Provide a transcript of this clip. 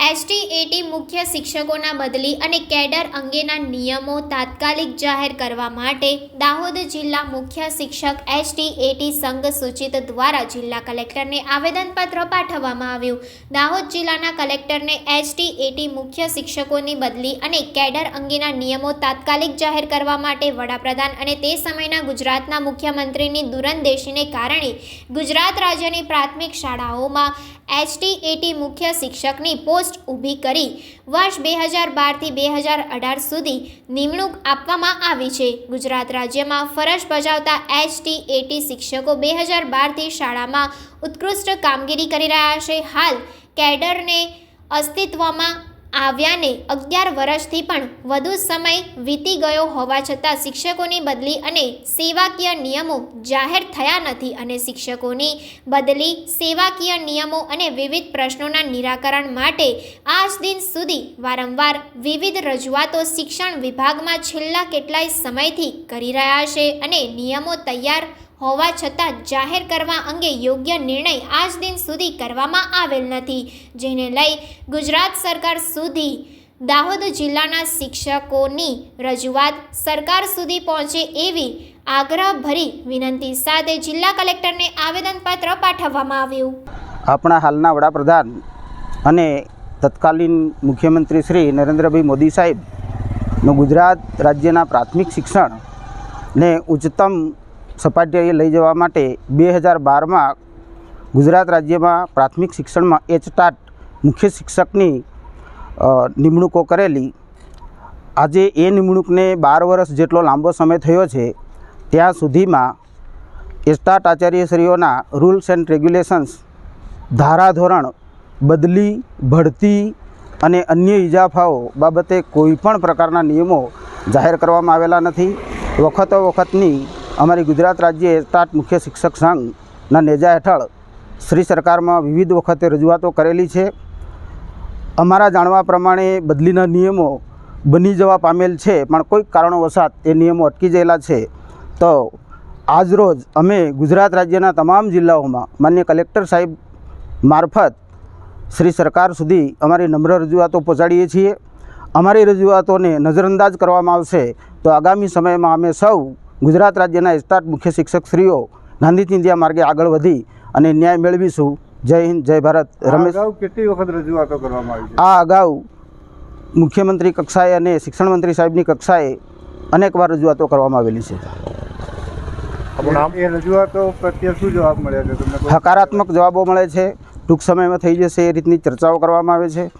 એસટીએટી મુખ્ય શિક્ષકોના બદલી અને કેડર અંગેના નિયમો તાત્કાલિક જાહેર કરવા માટે દાહોદ જિલ્લા મુખ્ય શિક્ષક એસટીએટી સંઘ સૂચિત દ્વારા જિલ્લા કલેક્ટરને આવેદનપત્ર પાઠવવામાં આવ્યું. દાહોદ જિલ્લાના કલેક્ટરને એસટીએટી મુખ્ય શિક્ષકોની બદલી અને કેડર અંગેના નિયમો તાત્કાલિક જાહેર કરવા માટે વડાપ્રધાન અને તે સમયના ગુજરાતના મુખ્યમંત્રીની દૂરંદેશીને કારણે ગુજરાત રાજ્યની પ્રાથમિક શાળાઓમાં એચટીએટી મુખ્ય શિક્ષકની પોસ્ટ ઊભી કરી વર્ષ બે હજાર બારથી બે હજાર અઢાર સુધી નિમણૂક આપવામાં આવી છે. ગુજરાત રાજ્યમાં ફરજ બજાવતા એચટીએટી શિક્ષકો બે હજાર બારથી શાળામાં ઉત્કૃષ્ટ કામગીરી કરી રહ્યા છે. હાલ કેડરને અસ્તિત્વમાં આવ્યાને અગિયાર વર્ષથી પણ વધુ સમય વીતી ગયો હોવા છતાં શિક્ષકોની બદલી અને સેવાકીય નિયમો જાહેર થયા નથી અને શિક્ષકોની બદલી, સેવાકીય નિયમો અને વિવિધ પ્રશ્નોના નિરાકરણ માટે આજ દિન સુધી વારંવાર વિવિધ રજૂઆતો શિક્ષણ વિભાગમાં છેલ્લા કેટલાય સમયથી કરી રહ્યા છે અને નિયમો તૈયાર હોવા છતાં જાહેર કરવા અંગે યોગ્ય નિર્ણય આજ દિન સુધી કરવામાં આવેલ નથી, જેને લઈ ગુજરાત સરકાર સુધી દાહોદ જિલ્લાના શિક્ષકોની રજૂઆત સરકાર સુધી પહોંચે એવી આગ્રહભરી વિનંતી સાથે જિલ્લા કલેક્ટરને આવેદનપત્ર પાઠવવામાં આવ્યું. આપણા હાલના વડાપ્રધાન અને તત્કાલીન મુખ્યમંત્રી શ્રી નરેન્દ્રભાઈ મોદી સાહેબનું ગુજરાત રાજ્યના પ્રાથમિક શિક્ષણને ઉચ્ચતમ સપાટીએ લઈ જવા માટે બે હજાર બારમાં ગુજરાત રાજ્યમાં પ્રાથમિક શિક્ષણમાં એચટાટ મુખ્ય શિક્ષકની નિમણૂકો કરેલી. આજે એ નિમણૂકને બાર વર્ષ જેટલો લાંબો સમય થયો છે, ત્યાં સુધીમાં એસ્ટાટ આચાર્યશ્રીઓના રૂલ્સ એન્ડ રેગ્યુલેશન્સ, ધારાધોરણ, બદલી ભરતી અને અન્ય ઇજાફાઓ બાબતે કોઈ પણ પ્રકારના નિયમો જાહેર કરવામાં આવેલા નથી. વખતો વખતની અમારી ગુજરાત રાજ્ય એસ્ટાટ મુખ્ય શિક્ષક સંઘના નેજા હેઠળ શ્રી સરકારમાં વિવિધ વખતે રજૂઆતો કરેલી છે. અમારા જાણવા પ્રમાણે બદલીના નિયમો બની જવા પામેલ છે, પણ કોઈક કારણોવશાત એ નિયમો અટકી ગયેલા છે. તો આજરોજ અમે ગુજરાત રાજ્યના તમામ જિલ્લાઓમાં માન્ય કલેક્ટર સાહેબ મારફત શ્રી સરકાર સુધી અમારી નમ્ર રજૂઆતો પહોંચાડીએ છીએ. અમારી રજૂઆતોને નજરઅંદાજ કરવામાં આવશે. તો આગામી સમયમાં અમે સૌ ગુજરાત રાજ્યના એસ્ટાટ મુખ્ય શિક્ષકશ્રીઓ ગાંધી ચિંધ્યા માર્ગે આગળ વધી અને ન્યાય મેળવીશું. જય હિન્દ જય ભારત. આ રમેશ કેટલી વખત રજૂઆતો કરવામાં આવી આ અગાઉ મુખ્યમંત્રી કક્ષાએ અને શિક્ષણ મંત્રી સાહેબની કક્ષાએ અનેકવાર રજૂઆતો કરવામાં આવેલી છે. એ રજૂઆતો પ્રત્યે શું જવાબ મળ્યા છે હકારાત્મક જવાબો મળે છે. ટૂંક સમયમાં થઈ જશે એ રીતની ચર્ચાઓ કરવામાં આવે છે.